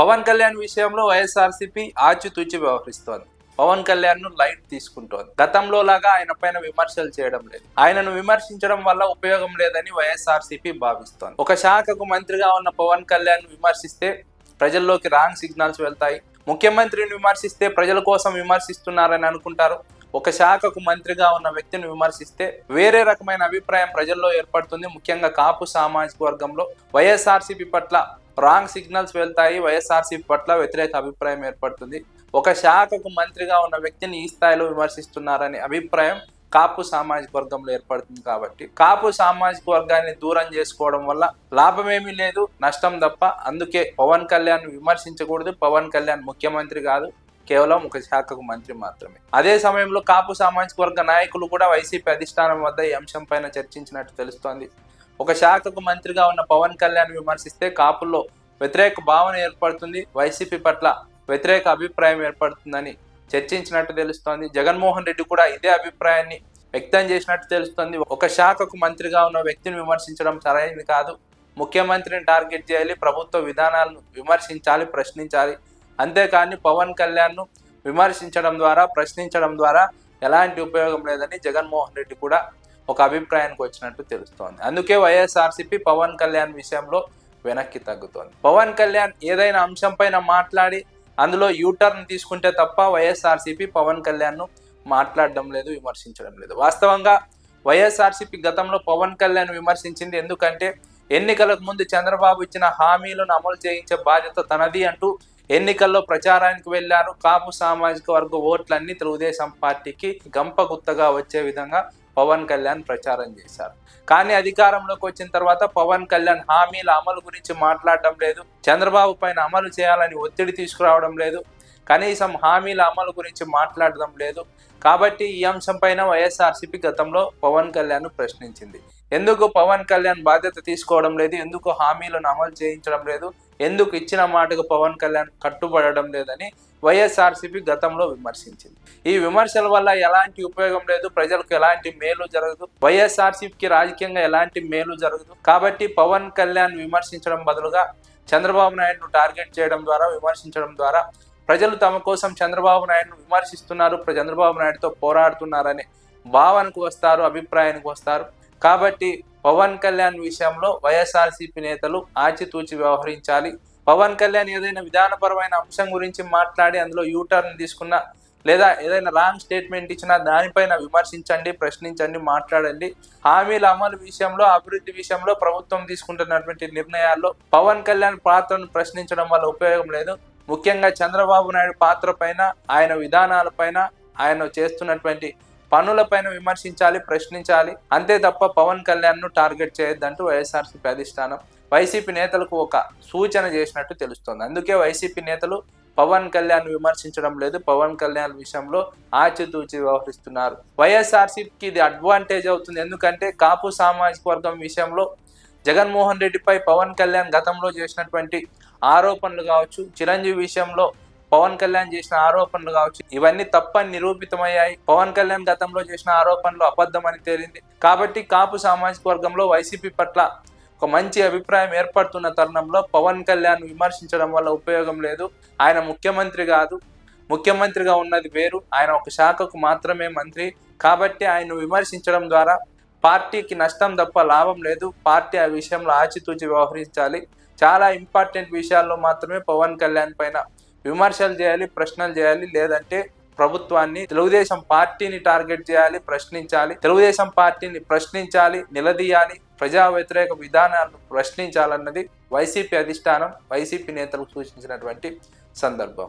పవన్ కళ్యాణ్ విషయంలో వైఎస్ఆర్సీపీ ఆచితూచి వ్యవహరిస్తోంది. పవన్ కళ్యాణ్ను లైట్ తీసుకుంటోంది. గతంలో లాగా ఆయన పైన విమర్శలు చేయడం లేదు. ఆయనను విమర్శించడం వల్ల ఉపయోగం లేదని వైఎస్ఆర్సీపీ భావిస్తోంది. ఒక శాఖకు మంత్రిగా ఉన్న పవన్ కళ్యాణ్ విమర్శిస్తే ప్రజల్లోకి రాంగ్ సిగ్నల్స్ వెళ్తాయి. ముఖ్యమంత్రిని విమర్శిస్తే ప్రజల కోసం విమర్శిస్తున్నారని అనుకుంటారు. ఒక శాఖకు మంత్రిగా ఉన్న వ్యక్తిని విమర్శిస్తే వేరే రకమైన అభిప్రాయం ప్రజల్లో ఏర్పడుతుంది. ముఖ్యంగా కాపు సామాజిక వర్గంలో. వైఎస్ఆర్సీపీ పట్ల రాంగ్ సిగ్నల్స్ వెళ్తాయి వైఎస్ఆర్సీపీ పట్ల వ్యతిరేక అభిప్రాయం ఏర్పడుతుంది. ఒక శాఖకు మంత్రిగా ఉన్న వ్యక్తిని ఈ స్థాయిలో విమర్శిస్తున్నారనే అభిప్రాయం కాపు సామాజిక వర్గంలో ఏర్పడుతుంది కాబట్టి. కాపు సామాజిక వర్గాన్ని దూరం చేసుకోవడం వల్ల లాభమేమీ లేదు నష్టం తప్ప. అందుకే పవన్ కళ్యాణ్ విమర్శించకూడదు. పవన్ కళ్యాణ్ ముఖ్యమంత్రి కాదు కేవలం ఒక శాఖకు మంత్రి మాత్రమే. అదే సమయంలో కాపు సామాజిక వర్గ నాయకులు కూడా వైసీపీ అధిష్టానం వద్ద ఈ అంశం పైన చర్చించినట్టు తెలుస్తోంది. ఒక శాఖకు మంత్రిగా ఉన్న పవన్ కళ్యాణ్ విమర్శిస్తే కాపుల్లో వ్యతిరేక భావన ఏర్పడుతుంది. వైసీపీ పట్ల వ్యతిరేక అభిప్రాయం ఏర్పడుతుందని చర్చించినట్టు తెలుస్తోంది. జగన్మోహన్ రెడ్డి కూడా ఇదే అభిప్రాయాన్ని వ్యక్తం చేసినట్టు తెలుస్తోంది. ఒక శాఖకు మంత్రిగా ఉన్న వ్యక్తిని విమర్శించడం సరైనది కాదు. ముఖ్యమంత్రిని టార్గెట్ చేయాలి ప్రభుత్వ విధానాలను విమర్శించాలి ప్రశ్నించాలి. అంతేకాని పవన్ కళ్యాణ్ను విమర్శించడం ద్వారా ప్రశ్నించడం ద్వారా ఎలాంటి ఉపయోగం లేదని జగన్మోహన్ రెడ్డి కూడా ఒక అభిప్రాయానికి వచ్చినట్టు తెలుస్తోంది. అందుకే వైఎస్ఆర్సీపీ పవన్ కళ్యాణ్ విషయంలో వెనక్కి తగ్గుతోంది. పవన్ కళ్యాణ్ ఏదైనా అంశం పైన మాట్లాడి అందులో యూటర్న్ తీసుకుంటే తప్ప వైఎస్ఆర్సీపీ పవన్ కళ్యాణ్ను మాట్లాడడం లేదు విమర్శించడం లేదు. వాస్తవంగా వైఎస్ఆర్సీపీ గతంలో పవన్ కళ్యాణ్ విమర్శించింది ఎందుకంటే ఎన్నికలకు ముందు చంద్రబాబు ఇచ్చిన హామీలను అమలు చేయించే బాధ్యత తనది అంటూ ఎన్నికల్లో ప్రచారానికి వెళ్ళారు కాపు సామాజిక వర్గ ఓట్లన్నీ తెలుగుదేశం పార్టీకి గంప గుత్తగా వచ్చే విధంగా పవన్ కళ్యాణ్ ప్రచారం చేశారు. కానీ అధికారంలోకి వచ్చిన తర్వాత పవన్ కళ్యాణ్ హామీల అమలు గురించి మాట్లాడడం లేదు. చంద్రబాబు పైన అమలు చేయాలని ఒత్తిడి తీసుకురావడం లేదు. కనీసం హామీల అమలు గురించి మాట్లాడడం లేదు. కాబట్టి ఈ అంశంపైన వైఎస్ఆర్సీపీ గతంలో పవన్ కళ్యాణ్ ప్రశ్నించింది. ఎందుకు పవన్ కళ్యాణ్ బాధ్యత తీసుకోవడం లేదు? ఎందుకు హామీలను అమలు చేయించడం లేదు? ఎందుకు ఇచ్చిన మాటకు పవన్ కళ్యాణ్ కట్టుబడడం లేదని వైఎస్ఆర్సీపీ గతంలో విమర్శించింది. ఈ విమర్శల వల్ల ఎలాంటి ఉపయోగం లేదు ప్రజలకు ఎలాంటి మేలు జరగదు వైఎస్ఆర్సీపీకి రాజకీయంగా ఎలాంటి మేలు జరగదు. కాబట్టి పవన్ కళ్యాణ్ విమర్శించడం బదులుగా చంద్రబాబు నాయుడును టార్గెట్ చేయడం ద్వారా విమర్శించడం ద్వారా ప్రజలు తమ కోసం చంద్రబాబు నాయుడును విమర్శిస్తున్నారు చంద్రబాబు నాయుడుతో పోరాడుతున్నారనే భావనకు వస్తారు అభిప్రాయానికి వస్తారు. కాబట్టి పవన్ కళ్యాణ్ విషయంలో వైఎస్ఆర్సీపీ నేతలు ఆచితూచి వ్యవహరించాలి. పవన్ కళ్యాణ్ ఏదైనా విధానపరమైన అంశం గురించి మాట్లాడి అందులో యూటర్న్ తీసుకున్న లేదా ఏదైనా రాంగ్ స్టేట్మెంట్ ఇచ్చినా దానిపైన విమర్శించండి ప్రశ్నించండి మాట్లాడండి. హామీల అమలు విషయంలో అభివృద్ధి విషయంలో ప్రభుత్వం తీసుకుంటున్నటువంటి నిర్ణయాల్లో పవన్ కళ్యాణ్ పాత్రను ప్రశ్నించడం వల్ల ఉపయోగం లేదు. ముఖ్యంగా చంద్రబాబు నాయుడు పాత్ర పైన ఆయన విధానాలపైన ఆయన చేస్తున్నటువంటి పనులపైన విమర్శించాలి ప్రశ్నించాలి. అంతే తప్ప పవన్ కళ్యాణ్ను టార్గెట్ చేయొద్దంటూ వైఎస్ఆర్సీపీ అధిష్టానం వైసీపీ నేతలకు ఒక సూచన చేసినట్టు తెలుస్తోంది. అందుకే వైసీపీ నేతలు పవన్ కళ్యాణ్ విమర్శించడం లేదు పవన్ కళ్యాణ్ విషయంలో ఆచితూచి వ్యవహరిస్తున్నారు. వైఎస్ఆర్సీపీకి ఇది అడ్వాంటేజ్ అవుతుంది. ఎందుకంటే కాపు సామాజిక వర్గం విషయంలో జగన్మోహన్ రెడ్డిపై పవన్ కళ్యాణ్ గతంలో చేసినటువంటి ఆరోపణలు కావచ్చు చిరంజీవి విషయంలో పవన్ కళ్యాణ్ చేసిన ఆరోపణలు కావచ్చు ఇవన్నీ తప్పని నిరూపితమయ్యాయి. పవన్ కళ్యాణ్ గతంలో చేసిన ఆరోపణలు అబద్ధమని తేలింది. కాబట్టి కాపు సామాజిక వర్గంలో వైసీపీ పట్ల ఒక మంచి అభిప్రాయం ఏర్పడుతున్న తరుణంలో పవన్ కళ్యాణ్ విమర్శించడం వల్ల ఉపయోగం లేదు. ఆయన ముఖ్యమంత్రి కాదు. ముఖ్యమంత్రిగా ఉన్నది వేరు. ఆయన ఒక శాఖకు మాత్రమే మంత్రి. కాబట్టి ఆయన విమర్శించడం ద్వారా పార్టీకి నష్టం తప్ప లాభం లేదు. పార్టీ ఆ విషయంలో ఆచితూచి వ్యవహరించాలి. చాలా ఇంపార్టెంట్ విషయాల్లో మాత్రమే పవన్ కళ్యాణ్ పైన విమర్శలు చేయాలి ప్రశ్నలు చేయాలి లేదంటే ప్రభుత్వాన్ని తెలుగుదేశం పార్టీని టార్గెట్ చేయాలి ప్రశ్నించాలి. తెలుగుదేశం పార్టీని ప్రశ్నించాలి నిలదీయాలి ప్రజా వ్యతిరేక విధానాలను ప్రశ్నించాలన్నది వైసీపీ అధిష్టానం వైసీపీ నేతలకు సూచించినటువంటి సందర్భం.